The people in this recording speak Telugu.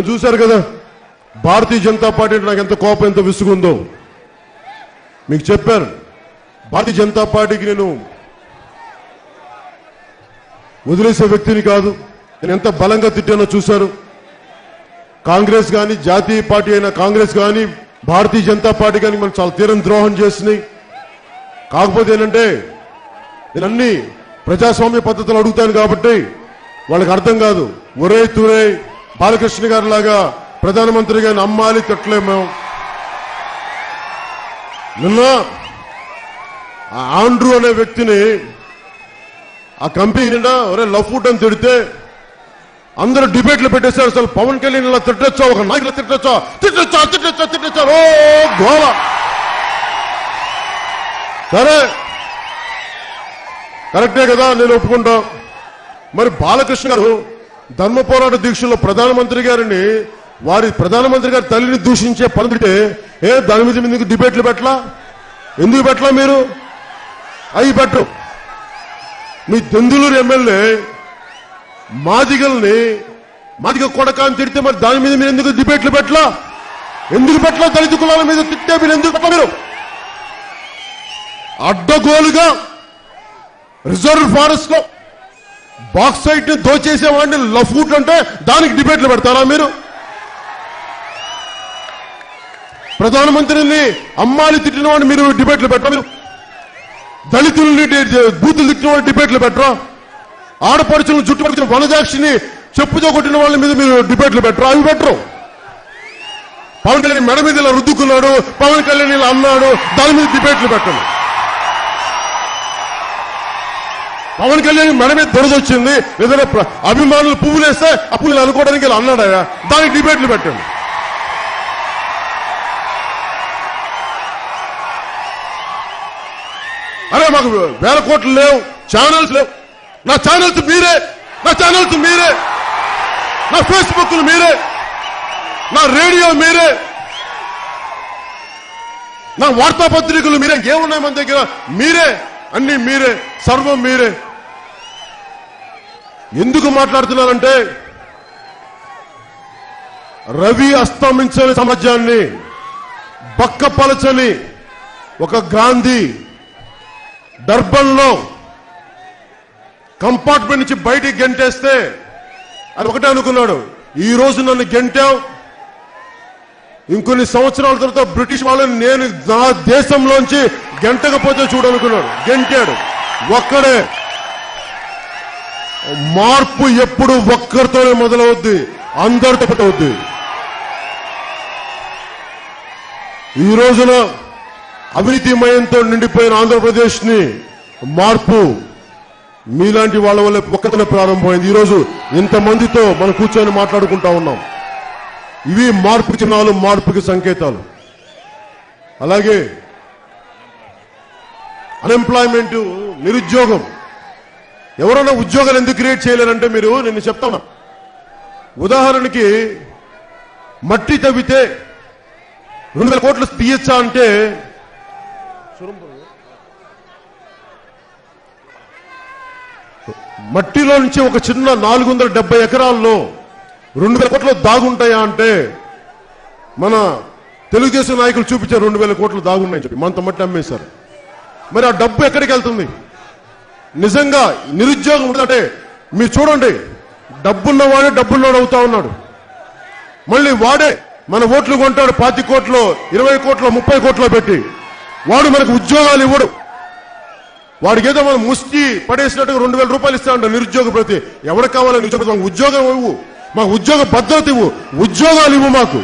చూశారు కదా? భారతీయ జనతా పార్టీ అంటే నాకు ఎంత కోపం ఎంత విసుగుందో. మీకు చెప్పారు భారతీయ జనతా పార్టీకి నేను వదిలేసే వ్యక్తిని కాదు. నేను ఎంత బలంగా తిట్టానో చూశారు. కాంగ్రెస్ కానీ జాతీయ పార్టీ అయిన కాంగ్రెస్ కానీ భారతీయ జనతా పార్టీ కానీ మనం చాలా తీరం ద్రోహం చేసినాయి. కాకపోతే ఏంటంటే నేను అన్ని ప్రజాస్వామ్య పద్ధతులు అడుగుతాను కాబట్టి వాళ్ళకి అర్థం కాదు. ఒరే తురే బాలకృష్ణ గారి లాగా ప్రధానమంత్రి గారిని అమ్మాలి తిట్టలేము నిన్న ఆ ఆండ్రూ అనే వ్యక్తిని ఆ కంపెనీ నిండా ఒరే లవ్ ఫుడ్ అని తిడితే అందరూ డిబేట్లు పెట్టేశారు. అసలు పవన్ కళ్యాణ్ ఇలా తిట్టొచ్చా? ఒక నాయకులు తిట్టొచ్చా? తిట్టొచ్చా తిట్టొచ్చా తిట్టొచ్చా? ఓ గోల. సరే. కరెక్టే కదా నేను ఒప్పుకుంటా. మరి బాలకృష్ణ గారు ధర్మ పోరాట దీక్షలో ప్రధానమంత్రి గారిని వారి ప్రధానమంత్రి గారి తల్లిని దూషించే పనితే ఏ దాని మీద ఎందుకు డిబేట్లు పెట్టలా? ఎందుకు పెట్టలా మీరు? అవి పెట్టు మీ దెందులూరు ఎమ్మెల్యే మాదిగల్ని మాదిగ కొడక అని తిడితే మరి దాని మీద మీరు ఎందుకు డిబేట్లు పెట్టలా? ఎందుకు పెట్టలా దళిత కులాల మీద తిట్టే మీరు ఎందుకు పెట్టలా మీరు? అడ్డగోలుగా రిజర్వ్ ఫారెస్ట్లో బాక్సైట్ని దోచేసే వాడిని లఫూట్ అంటే దానికి డిబేట్లు పెడతారా మీరు? ప్రధానమంత్రిని అమ్మాలి తిట్టిన వాడిని మీరు డిబేట్లు పెట్టరా మీరు? దళితుల్ని బూతులు తిట్టిన వాళ్ళు డిబేట్లు పెట్టరా? ఆడపడుచులను చుట్టుపక్కల వనజాక్షిని చెప్పుతో కొట్టిన వాళ్ళ మీద మీరు డిబేట్లు పెట్టరా? అవి పెట్టరు. పవన్ కళ్యాణ్ మెడ మీద ఇలా రుద్దుకున్నాడు పవన్ కళ్యాణ్ ఇలా అన్నాడు దాని మీద డిబేట్లు పెట్టండి పవన్ కళ్యాణ్ మెడ మీద దొరదొచ్చింది. ఏదైనా అభిమానులు పువ్వులు వేస్తే ఆ పువ్వులు అనుకోవడానికి ఇలా అన్నాడయా దానికి డిబేట్లు పెట్టండి. అరే మాకు వేల కోట్లు లేవు. ఛానల్స్ లేవు. నా ఛానల్స్ మీరే. నా ఛానల్స్ మీరే. నా ఫేస్బుక్ మీరే. నా రేడియో మీరే. నా వార్తాపత్రికలు మీరే. ఏమున్నాయి మన దగ్గర? మీరే. అన్ని మీరే. సర్వం మీరే. ఎందుకు మాట్లాడుతున్నానంటే రవి అస్తమించని సమాజాన్ని బక్కపలచని ఒక గాంధీ డర్బన్లో కంపార్ట్మెంట్ నుంచి బయటికి గెంటేస్తే అది ఒకటే అనుకున్నాడు. ఈ రోజు నన్ను గెంటావు. ఇంకొన్ని సంవత్సరాల తర్వాత బ్రిటిష్ వాళ్ళని నేను నా దేశంలోంచి గెంటకపోతే చూడనుకున్నాడు. గెంటాడు. ఒక్కడే. మార్పు ఎప్పుడు ఒక్కరితోనే మొదలవుద్ది అందరితో అవుద్ది ఈ రోజున అవినీతిమయంతో నిండిపోయిన ఆంధ్రప్రదేశ్ని మార్పు మీలాంటి వాళ్ళ వల్ల ఒక్కతనే ప్రారంభమైంది. ఈరోజు ఇంతమందితో మనం కూర్చొని మాట్లాడుకుంటా ఉన్నాం. ఇవి మార్పు చిహ్నాలు మార్పుకి సంకేతాలు. అలాగే అన్ఎంప్లాయ్మెంట్ నిరుద్యోగం ఎవరైనా ఉద్యోగాలు ఎందుకు క్రియేట్ చేయలేరంటే మీరు నేను చెప్తాను ఉదాహరణకి మట్టి తవ్వితే రెండు వేల కోట్లు తీయచ్చా అంటే మట్టిలో నుంచి ఒక చిన్న నాలుగు వందల డెబ్బై ఎకరాల్లో రెండు వేల కోట్లు దాగుంటాయా అంటే మన తెలుగుదేశం నాయకులు చూపించారు రెండు వేల కోట్లు దాగున్నాయని చెప్పి మనతో మట్టి అమ్మేశారు. మరి ఆ డబ్బు ఎక్కడికి వెళ్తుంది? నిజంగా నిరుద్యోగం ఉందంటే మీరు చూడండి డబ్బున్న వాడే డబ్బున్నోడు అవుతా ఉన్నాడు. మళ్ళీ వాడే మన ఓట్లు కొంటాడు పాతి కోట్లు ఇరవై కోట్లు ముప్పై కోట్లు పెట్టి. వాడు మనకు ఉద్యోగాలు ఇవ్వడు. వాడికి ఏదో మనం ముష్టి పడేసినట్టుగా రెండు వేల రూపాయలు ఇస్తా ఉంటాం నిరుద్యోగ ప్రతి. ఎవరికి కావాలని ఉద్యోగం ఇవ్వు. మాకు ఉద్యోగ భద్రత ఇవ్వు. ఉద్యోగాలు ఇవ్వు మాకు.